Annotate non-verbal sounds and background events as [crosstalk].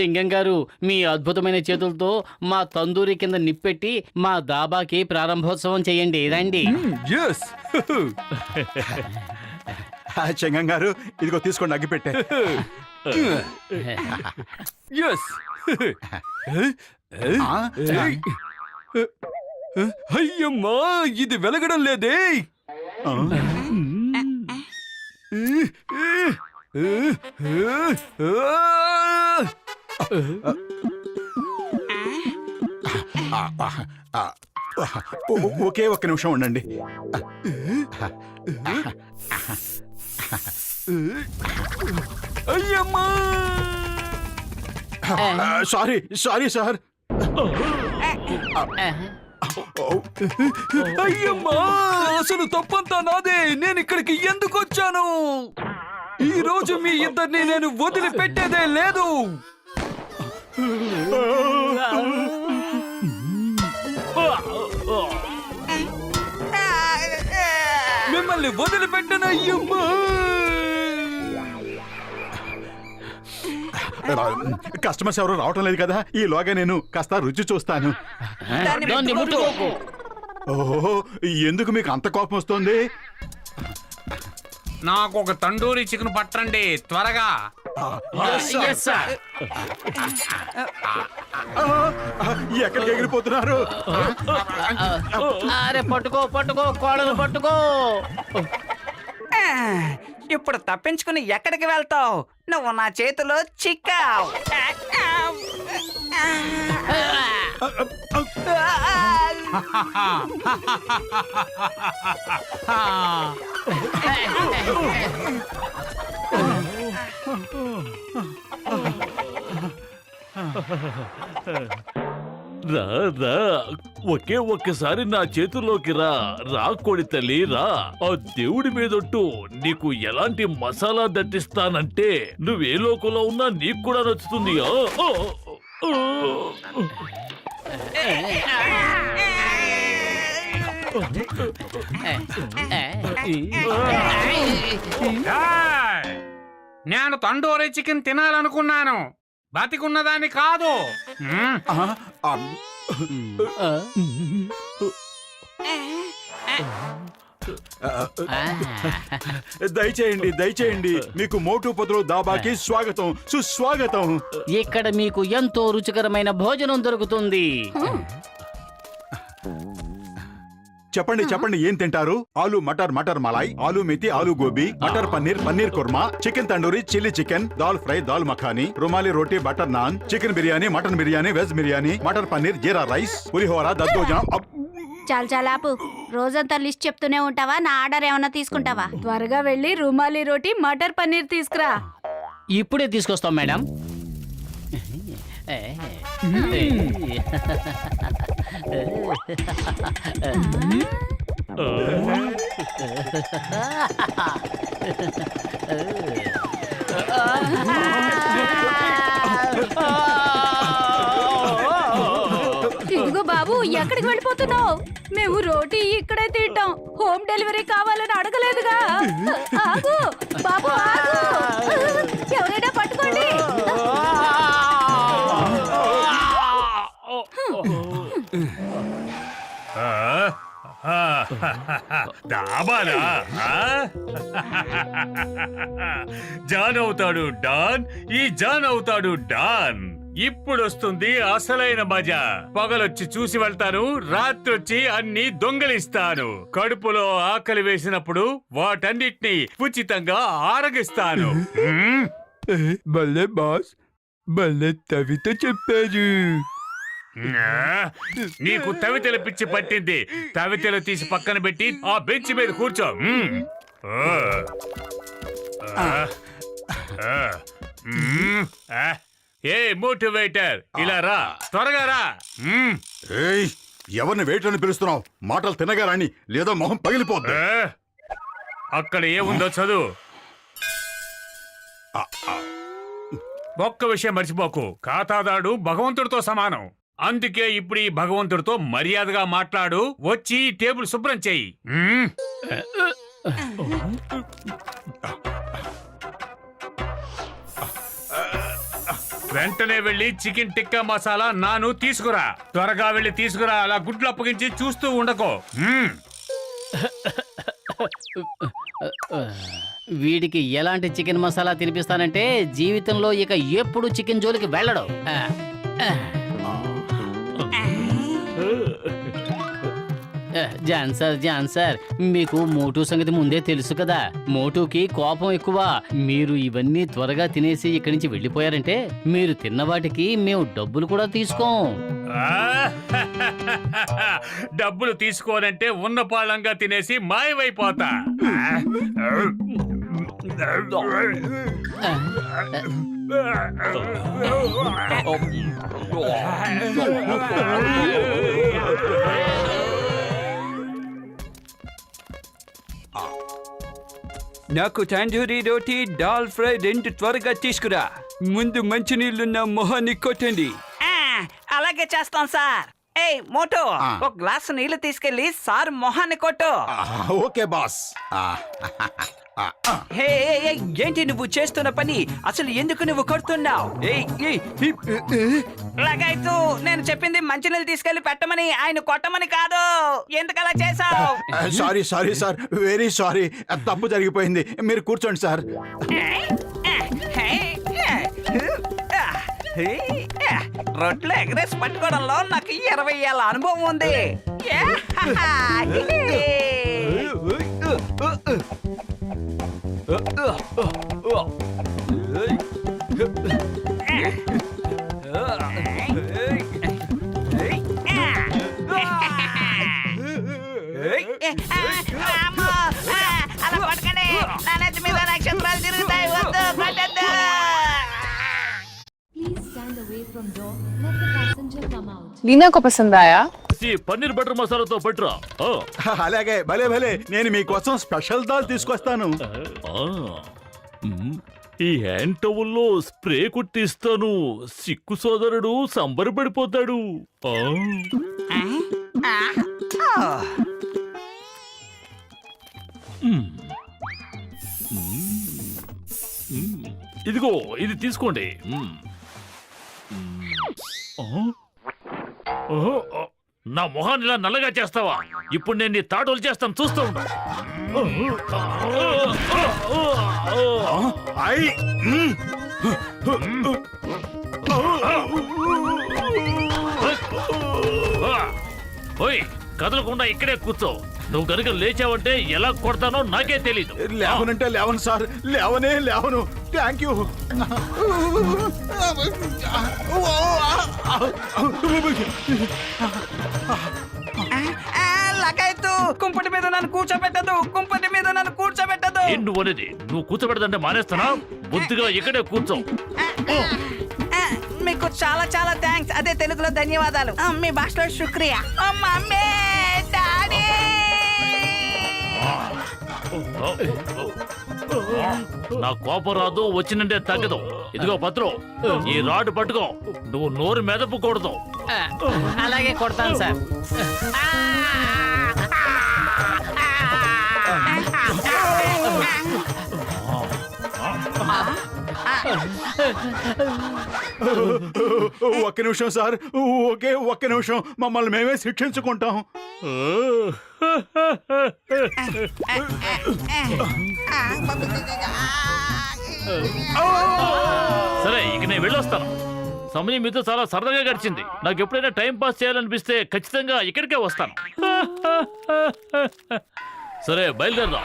చింగం గారు మీ అద్భుతమైన చేతులతో మా తందూరి కింద నిప్పెట్టి మా దాబాకి ప్రారంభోత్సవం చేయండి. రండి. Hmm, [laughs] చెంగం గారు ఇదిగో తీసుకోండి అగ్గిపెట్టే ఎస్ అయ్యమ్మా ఇది వెలగడం లేదే. ఒకే ఒక్క నిమిషం ఉండండి. అయ్యమ్మా! Sorry sorry sir. అయ్యమ్మా అసలు తప్పంతా నాదే. నేను ఇక్కడికి ఎందుకు వచ్చాను? ఈ రోజు మీ ఇద్దరిని నేను వదిలిపెట్టేదే లేదు. మిమ్మల్ని వదిలిపెట్టను అయ్యమ్మా. కస్టమర్స్ ఎవరు రావటం లేదు కదా? ఈలోగా నేను కాస్త రుచి చూస్తాను. ఓహో ఎందుకు మీకు అంత కోపం వస్తుంది? నాకు ఒక తండూరి చికెన్ పట్టండి త్వరగా. Yes, sir. ఆ, ఎక్కడికి ఎగిరిపోతున్నారు అరే పట్టుకో పట్టుకో కోడలు పట్టుకో ఇప్పుడు తప్పించుకుని ఎక్కడికి వెళ్తావు నువ్వు నా చేతిలో చిక్కావు రా రా ఒకే ఒక్కసారి నా చేతుల్లోకి రా రా కొడి తల్లి రా ఆ దేవుడి మీదొట్టు నీకు ఎలాంటి మసాలా దట్టిస్తానంటే నువ్వే లోకంలో ఉన్నా నీకు కూడా నచ్చుతుంది ఆ! నేను తండూరి చికెన్ తినాలనుకున్నాను. బతికున్నదాన్ని కాదు. మ్మ్. దయచేయండి దయచేయండి. మీకు మోటు పొదలు దాబాకి స్వాగతం సుస్వాగతం. ఇక్కడ మీకు ఎంతో రుచికరమైన భోజనం దొరుకుతుంది. చెప్పండి చెప్పండి ఏం తింటారు? ఆలు మటర్ మటర్ మలాయ్ ఆలు methi aloo gobi matar paneer paneer kurma chicken tandoori chilli chicken dal fry dal makhani rumali roti butter naan chicken biryani mutton biryani veg biryani matar paneer jeera rice పులిహోర దద్దోజనం చాలు చాలా ఆపు. రోజంతా లిస్ట్ చెప్తూనే ఉంటావా? నా order ఏమన్నా తీసుకుంటావా? త్వరగా వెళ్ళి రుమాలి రోటీ మటర్ పన్నీర్ తీసుకురా. ఇప్పుడే తీసుకొస్తాం మేడం. [laughs] ఇదిగో బాబు ఎక్కడికి వెళ్ళిపోతున్నావు? మేము రోటీ ఇక్కడే తింటాం. హోమ్ డెలివరీ కావాలని అడగలేదుగా. ఆగు. ఆ? జాన్ అవుతాడు డాన్ ఈ జాన్ అవుతాడు డాన్. ఇప్పుడు వస్తుంది అసలైన మజా. పగలొచ్చి చూసి వెళ్తాను రాత్రొచ్చి అన్ని దొంగలిస్తాను. కడుపులో ఆకలి వేసినప్పుడు వాటన్నిటిని ఉచితంగా ఆరగిస్తాను? [laughs] భలే బాస్ భలే తవితో చెప్పారు. నీకు తవితెల పిచ్చి పట్టింది. తవితెలు తీసి పక్కన పెట్టి ఆ బెంచ్ మీద కూర్చో. ఏ మోటివేటర్ ఇలా రా. త్వరగా రా. ఏయ్ ఎవరిని వెయిట్ అని పిలుస్తున్నావు? మాటలు తినగా రాని లేదా మొహం పగిలిపోద్ది. అక్కడ ఏముందో చదువు. ఒక్క విషయం మర్చిపోకు. ఖాతాదాడు భగవంతుడితో సమానం. అందుకే ఇప్పుడు ఈ భగవంతుడితో మర్యాదగా మాట్లాడు వచ్చి ఈ టేబుల్ శుభ్రం చెయ్యి? వెంటనే వెళ్ళి చికెన్ టిక్కా మసాలా నాను తీసుకురా త్వరగా వెళ్ళి తీసుకురా అలా గుడ్లు అప్పగించి చూస్తూ ఉండకో. వీడికి ఎలాంటి చికెన్ మసాలా తినిపిస్తానంటే జీవితంలో ఇక ఎప్పుడు చికెన్ జోలికి వెళ్ళడు జాన్ సార్ జాన్ సార్ మీకు మోటు సంగతి ముందే తెలుసు కదా మోటుకి కోపం ఎక్కువ మీరు ఇవన్నీ త్వరగా తినేసి ఇక్కడి నుంచి వెళ్ళిపోయారంటే మీరు తిన్న వాటికి మేము డబ్బులు కూడా తీసుకోం? డబ్బులు తీసుకోనంటే ఉన్న పాళ్ళంగా తినేసి మాయమైపోతా నాకు తందూరి రోటీ దాల్ ఫ్రై రెండు త్వరగా తీసుకురా. ముందు మంచినీళ్ళున్న మొహాన్ని కొట్టండి. ఆ, అలాగే చేస్తాం సార్. ఏయ్ మోటో. ఒక గ్లాస్ నీళ్ళు తీసుకెళ్ళి సార్ మొహాన్ని కొట్టు. Okay boss. హే ఏంటి నువ్వు చేస్తున్న పని? అసలు ఎందుకు నువ్వు కొడుతున్నావు? లగాయతు నేను చెప్పింది మంచినీళ్ళు తీసుకెళ్ళి పెట్టమని ఆయన కొట్టమని కాదు. ఎందుకు అలా చేసావు sorry sorry sir. Very sorry తప్పు జరిగిపోయింది. మీరు కూర్చోండి సార్. రొట్టెలు ఎగరేసి పట్టుకోవడంలో నాకు ఇరవై ఏళ్ళ అనుభవం ఉంది. लीना को पसंद आया Paneer butter మసాలాతో పట్టురా. అలాగే భలే భలే. నేను మీకోసం స్పెషల్ దాల్ తీసుకొస్తాను. ఈ హ్యాండ్ టవల్లో స్ప్రే కొట్టిస్తాను. సిక్కు సోదరుడు సంబరపడిపోతాడు ఇదిగో ఇది తీసుకోండి. నా మొహాన్ని ఇలా నల్లగా చేస్తావా? ఇప్పుడు నేను నీ తాటోలు చేస్తాను చూస్తూ ఉండు. ఓయ్ కదలకుండా ఇక్కడే కూర్చో. నువ్వు కనుక లేచావంటే ఎలా కొడతానో నాకే తెలీదు. లేవనంటే లేవను సార్. లేవనే లేవను. థ్యాంక్ యూ లగాయతు కుంపటి మీద నన్ను కూర్చోబెట్టదు కుంపటి మీద నన్ను కూర్చోబెట్టదు. నువ్వు అనేది? నువ్వు కూర్చోబెడదంటే మానేస్తానా? బుద్ధిగా ఇక్కడే కూర్చో. ఆ, మీకు చాలా చాలా థ్యాంక్స్ అదే తెలుగులో ధన్యవాదాలు. మీ భాషలో శుక్రియా. డాడీ! నా కోపం రాదు వచ్చినంటే తగ్గదు. ఇదిగో భద్రం ఈ రాడ్ పట్టుకో. నువ్వు నోరు మెదపకూడదు. ఆ, అలాగే కొడతాను సార్. ఒక్క నిమిషం సార్. ఓకే ఒక్క నిమిషం. మమ్మల్ని మేమే శిక్షించుకుంటాం. సరే ఇక నేను వెళ్ళొస్తాను. సమయం మీతో చాలా సరదాగా గడిచింది. నాకు ఎప్పుడైనా టైం పాస్ చేయాలనిపిస్తే ఖచ్చితంగా ఇక్కడికే వస్తాను. సరే బయలుదేరదాం.